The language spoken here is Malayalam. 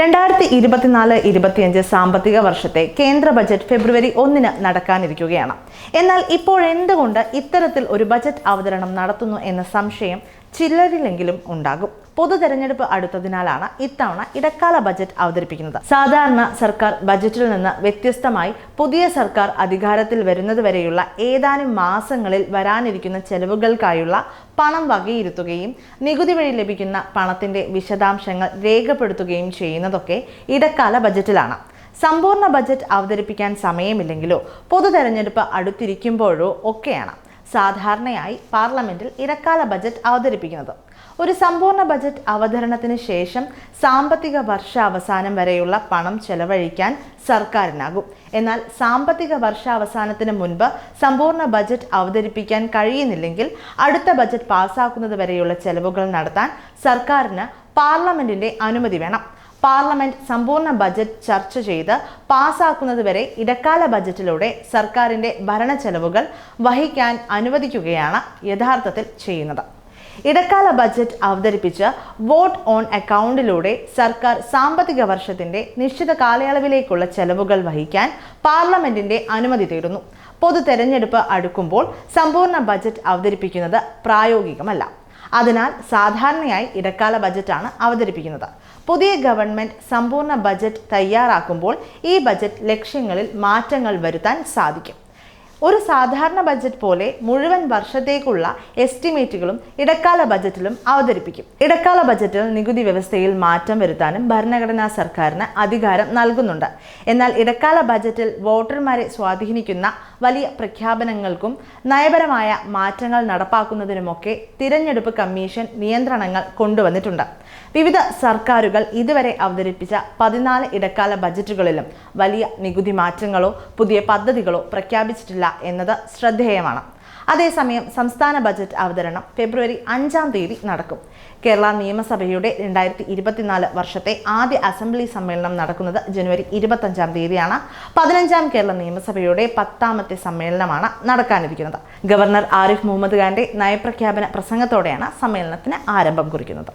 രണ്ടായിരത്തി ഇരുപത്തിനാല് ഇരുപത്തിയഞ്ച് സാമ്പത്തിക വർഷത്തെ കേന്ദ്ര ബജറ്റ് ഫെബ്രുവരി ഒന്നിന് നടക്കാനിരിക്കുകയാണ്. എന്നാൽ ഇപ്പോൾ എന്തുകൊണ്ട് ഇത്തരത്തിൽ ഒരു ബജറ്റ് അവതരണം നടത്തുന്നു എന്ന സംശയം ചിലരിലെങ്കിലും ഉണ്ടാകും. പൊതു തെരഞ്ഞെടുപ്പ് അടുത്തതിനാലാണ് ഇത്തവണ ഇടക്കാല ബജറ്റ് അവതരിപ്പിക്കുന്നത്. സാധാരണ സർക്കാർ ബജറ്റിൽ നിന്ന് വ്യത്യസ്തമായി പുതിയ സർക്കാർ അധികാരത്തിൽ വരുന്നതുവരെയുള്ള ഏതാനും മാസങ്ങളിൽ വരാനിരിക്കുന്ന ചെലവുകൾക്കായുള്ള പണം വകയിരുത്തുകയും നികുതി വഴി ലഭിക്കുന്ന പണത്തിന്റെ വിശദാംശങ്ങൾ രേഖപ്പെടുത്തുകയും ചെയ്യുന്നതൊക്കെ ഇടക്കാല ബജറ്റിലാണ്. സമ്പൂർണ ബജറ്റ് അവതരിപ്പിക്കാൻ സമയമില്ലെങ്കിലോ പൊതു തെരഞ്ഞെടുപ്പ് അടുത്തിരിക്കുമ്പോഴോ ഒക്കെയാണ്. സാധാരണയായി പാർലമെന്റിൽ ഇടക്കാല ബജറ്റ് അവതരിപ്പിക്കുന്നത്. ഒരു സമ്പൂർണ ബജറ്റ് അവതരണത്തിന് ശേഷം സാമ്പത്തിക വർഷാവസാനം വരെയുള്ള പണം ചെലവഴിക്കാൻ സർക്കാരിനാകും. എന്നാൽ സാമ്പത്തിക വർഷാവസാനത്തിന് മുൻപ് സമ്പൂർണ ബജറ്റ് അവതരിപ്പിക്കാൻ കഴിയുന്നില്ലെങ്കിൽ അടുത്ത ബജറ്റ് പാസ്സാക്കുന്നത് വരെയുള്ള ചെലവുകൾ നടത്താൻ സർക്കാരിന് പാർലമെന്റിന്റെ അനുമതി വേണം. പാർലമെന്റ് സമ്പൂർണ ബജറ്റ് ചർച്ച ചെയ്ത് പാസാക്കുന്നതുവരെ ഇടക്കാല ബജറ്റിലൂടെ സർക്കാരിന്റെ ഭരണ ചെലവുകൾ വഹിക്കാൻ അനുവദിക്കുകയാണ് യഥാർത്ഥത്തിൽ ചെയ്യുന്നത്. ഇടക്കാല ബജറ്റ് അവതരിപ്പിച്ച് വോട്ട് ഓൺ അക്കൗണ്ടിലൂടെ സർക്കാർ സാമ്പത്തിക വർഷത്തിന്റെ നിശ്ചിത കാലയളവിലേക്കുള്ള ചെലവുകൾ വഹിക്കാൻ പാർലമെന്റിന്റെ അനുമതി തേടുന്നു. പൊതു തെരഞ്ഞെടുപ്പ് അടുക്കുമ്പോൾ സമ്പൂർണ ബജറ്റ് അവതരിപ്പിക്കുന്നത് പ്രായോഗികമല്ല. അതിനാൽ സാധാരണയായി ഇടക്കാല ബജറ്റാണ് അവതരിപ്പിക്കുന്നത്. പുതിയ ഗവൺമെന്റ് സമ്പൂർണ ബജറ്റ് തയ്യാറാക്കുമ്പോൾ ഈ ബജറ്റ് ലക്ഷ്യങ്ങളിൽ മാറ്റങ്ങൾ വരുത്താൻ സാധിക്കും. ഒരു സാധാരണ ബജറ്റ് പോലെ മുഴുവൻ വർഷത്തേക്കുള്ള എസ്റ്റിമേറ്റുകളും ഇടക്കാല ബജറ്റിലും അവതരിപ്പിക്കും. ഇടക്കാല ബജറ്റിൽ നികുതി വ്യവസ്ഥയിൽ മാറ്റം വരുത്താനും ഭരണഘടനാ സർക്കാരിന് അധികാരം നൽകുന്നുണ്ട്. എന്നാൽ ഇടക്കാല ബജറ്റിൽ വോട്ടർമാരെ സ്വാധീനിക്കുന്ന വലിയ പ്രഖ്യാപനങ്ങൾക്കും നയപരമായ മാറ്റങ്ങൾ നടപ്പാക്കുന്നതിനുമൊക്കെ തിരഞ്ഞെടുപ്പ് കമ്മീഷൻ നിയന്ത്രണങ്ങൾ കൊണ്ടുവന്നിട്ടുണ്ട്. വിവിധ സർക്കാരുകൾ ഇതുവരെ അവതരിപ്പിച്ച പതിനാല് ഇടക്കാല ബജറ്റുകളിലും വലിയ നികുതി മാറ്റങ്ങളോ പുതിയ പദ്ധതികളോ പ്രഖ്യാപിച്ചിട്ടില്ല. എന്നത് ശ്രദ്ധേയമാണ്. അതേസമയം സംസ്ഥാന ബജറ്റ് അവതരണം ഫെബ്രുവരി അഞ്ചാം തീയതി നടക്കും. കേരള നിയമസഭയുടെ രണ്ടായിരത്തി ഇരുപത്തിനാല് വർഷത്തെ ആദ്യ അസംബ്ലി സമ്മേളനം നടക്കുന്നത് ജനുവരി ഇരുപത്തഞ്ചാം തീയതിയാണ്. പതിനഞ്ചാം കേരള നിയമസഭയുടെ പത്താമത്തെ സമ്മേളനമാണ് നടക്കാനിരിക്കുന്നത്. ഗവർണർ ആരിഫ് മുഹമ്മദ് ഖാന്റെ നയപ്രഖ്യാപന പ്രസംഗത്തോടെയാണ് സമ്മേളനത്തിന് ആരംഭം കുറിക്കുന്നത്.